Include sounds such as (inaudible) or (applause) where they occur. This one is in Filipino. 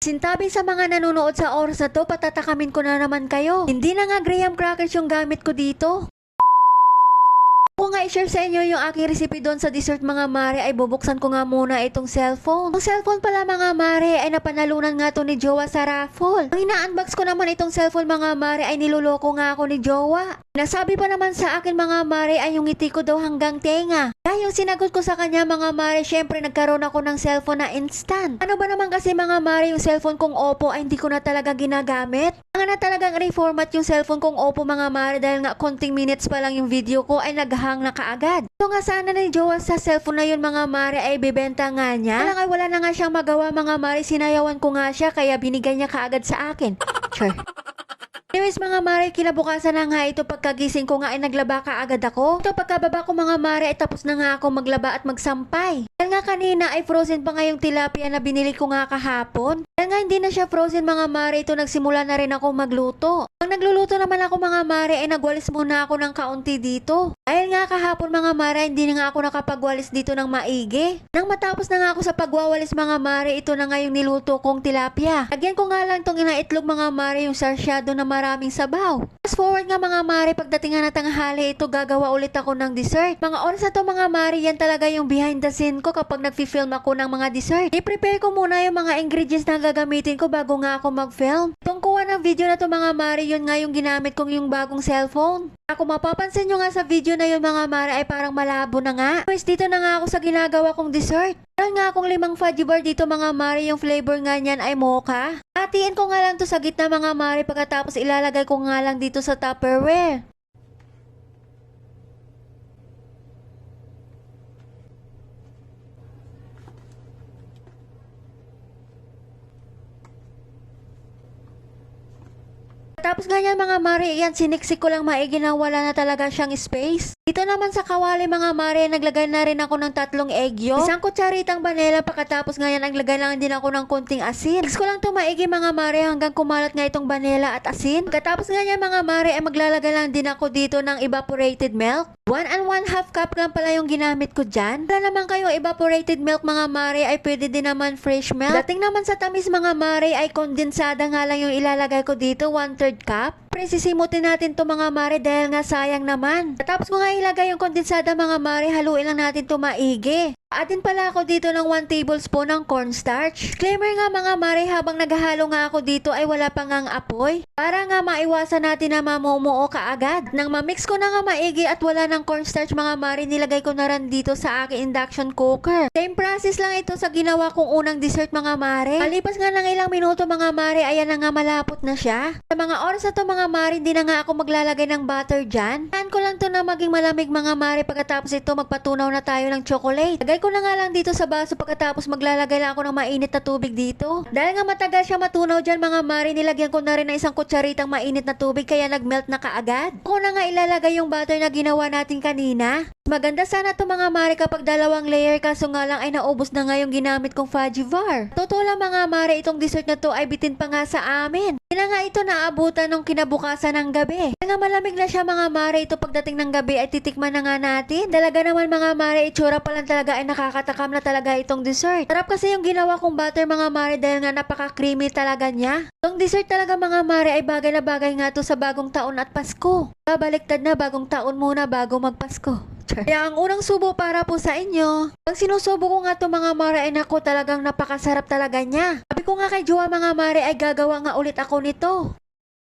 Sintabi sa mga nanonood sa oras na to, patatakamin ko na naman kayo. Hindi na nga graham crackers yung gamit ko dito. I-share sa inyo yung aking recipe doon sa dessert mga mare ay bubuksan ko nga muna itong cellphone. Ang cellphone pala mga mare ay napanalunan nga to ni Jowa sa raffle. Ang ina-unbox ko naman itong cellphone mga mare ay niloloko nga ako ni Jowa. Nasabi pa naman sa akin mga mare ay yung ngiti ko daw hanggang tenga. Kaya yung sinagot ko sa kanya mga mare, syempre nagkaroon ako ng cellphone na instant. Ano ba naman kasi mga mare yung cellphone kong Oppo ay hindi ko na talaga ginagamit? Ang na talagang reformat yung cellphone kong Oppo mga mare dahil nga konting minutes pa lang yung video ko ay naghang na kaagad. So nga sana ni Jowa sa cellphone na yun mga mare ay bibenta nga niya. Wala nga wala na nga siyang magawa mga mare, sinayawan ko nga siya kaya binigay niya kaagad sa akin. Sure. Anyways mga mare, kinabukasan na nga ito pagkagising ko nga ay naglaba ka agad ako. Ito pagkababa ko mga mare ay tapos na nga ako maglaba at magsampay. Dahil nga kanina ay frozen pa nga yung tilapia na binili ko nga kahapon. Dahil nga hindi na siya frozen mga mare, ito nagsimula na rin ako magluto. Pag nagluluto naman ako mga mare ay nagwalis muna ako ng kaunti dito. Dahil nga kahapon mga mare, hindi na nga ako nakapagwalis dito ng maigi. Nang matapos na nga ako sa pagwawalis mga mare, ito na nga yung niluto kong tilapia. Lagyan ko nga lang tong inaitlog mga mare yung sarsyado na maraming sabaw. Fast forward nga mga mare, pagdating nga na tanghali, ito gagawa ulit ako ng dessert. Mga oras na to mga mare, yan talaga yung behind the scene ko kapag nagfi-film ako ng mga dessert. I-prepare ko muna yung mga ingredients na gagamitin ko bago nga ako mag-film. Itong kuha ng video na to mga mare, yun nga yung ginamit kong yung bagong cellphone. Ako mapapansin nyo nga sa video na yun mga mare ay parang malabo na nga. Pues dito na nga ako sa ginagawa kong dessert. Meron nga akong limang fudgy bar dito mga mare, yung flavor nga niyan ay mocha. Hatiin ko nga lang to sa gitna mga mare pagkatapos ilalagay ko nga lang dito sa tupperware. Tapos ganyan mga mare, yan siniksik ko lang maigi na wala na talaga siyang space. Dito naman sa kawali mga mare, naglagay na rin ako ng tatlong egg yolk. Isang kutsaritang banela pagkatapos ngayon naglagay lang din ako ng konting asin. Mix ko lang to maigi mga mare hanggang kumalat nga itong banela at asin. Pagkatapos ganyan mga mare, ay maglalagay lang din ako dito ng evaporated milk. One and one half cup lang pala yung ginamit ko dyan. Wala naman kayo evaporated milk mga mare ay pwede din naman fresh milk. Dating naman sa tamis mga mare ay kondensada nga lang yung ilalagay ko dito, one third cup. Presisimutin natin to mga mare dahil nga sayang naman. Tapos ko nga ilagay yung kondensada mga mare, haluin lang natin to maigi. Atin pala ako dito ng 1 tablespoon ng cornstarch. Disclaimer nga mga mare, habang naghahalo nga ako dito ay wala pa ngang apoy. Para nga maiwasan natin na mamumuo kaagad. Nang mamix ko na nga maigi at wala ng cornstarch mga mare, nilagay ko na rin dito sa aking induction cooker. Same process lang ito sa ginawa kong unang dessert mga mare. Malipas nga ng ilang minuto mga mare, ayan na nga malapot na siya. Sa mga oras na to mga mare, hindi na nga ako maglalagay ng butter dyan. Saan ko lang to na maging malamig mga mare pagkatapos ito magpatunaw na tayo ng chocolate. Lagay ko na nga lang dito sa baso pagkatapos maglalagay lang ako ng mainit na tubig dito. Dahil nga matagal siya matunaw dyan mga mare, nilagyan ko na rin ng isang kutsaritang mainit na tubig kaya nagmelt na kaagad. Ako na nga ilalagay yung butter na ginawa natin kanina. Maganda sana to mga mare kapag dalawang layer kaso nga lang ay naubos na nga yung ginamit kong Fajivar. Totoo lang mga mare, itong dessert na to ay bitin pa nga sa amin. Na nga ito naabutan nung kinabukasan ng gabi. Kaya malamig na siya mga mare, ito pagdating ng gabi ay titikman na nga natin. Dalaga naman mga mare, itsura pa lang talaga ay nakakatakam na talaga itong dessert. Sarap kasi yung ginawa kong butter mga mare dahil nga napaka-creamy talaga niya. Itong dessert talaga mga mare ay bagay na bagay nga to sa bagong taon at Pasko. Babaliktad na bagong taon muna bago magpasko. (laughs) Kaya ang unang subo para po sa inyo. Pag sinusubo ko nga to mga mare ay naku talagang napakasarap talaga niya. Sabi ko nga kay Jowa mga mare ay gagawa nga ulit ako nito.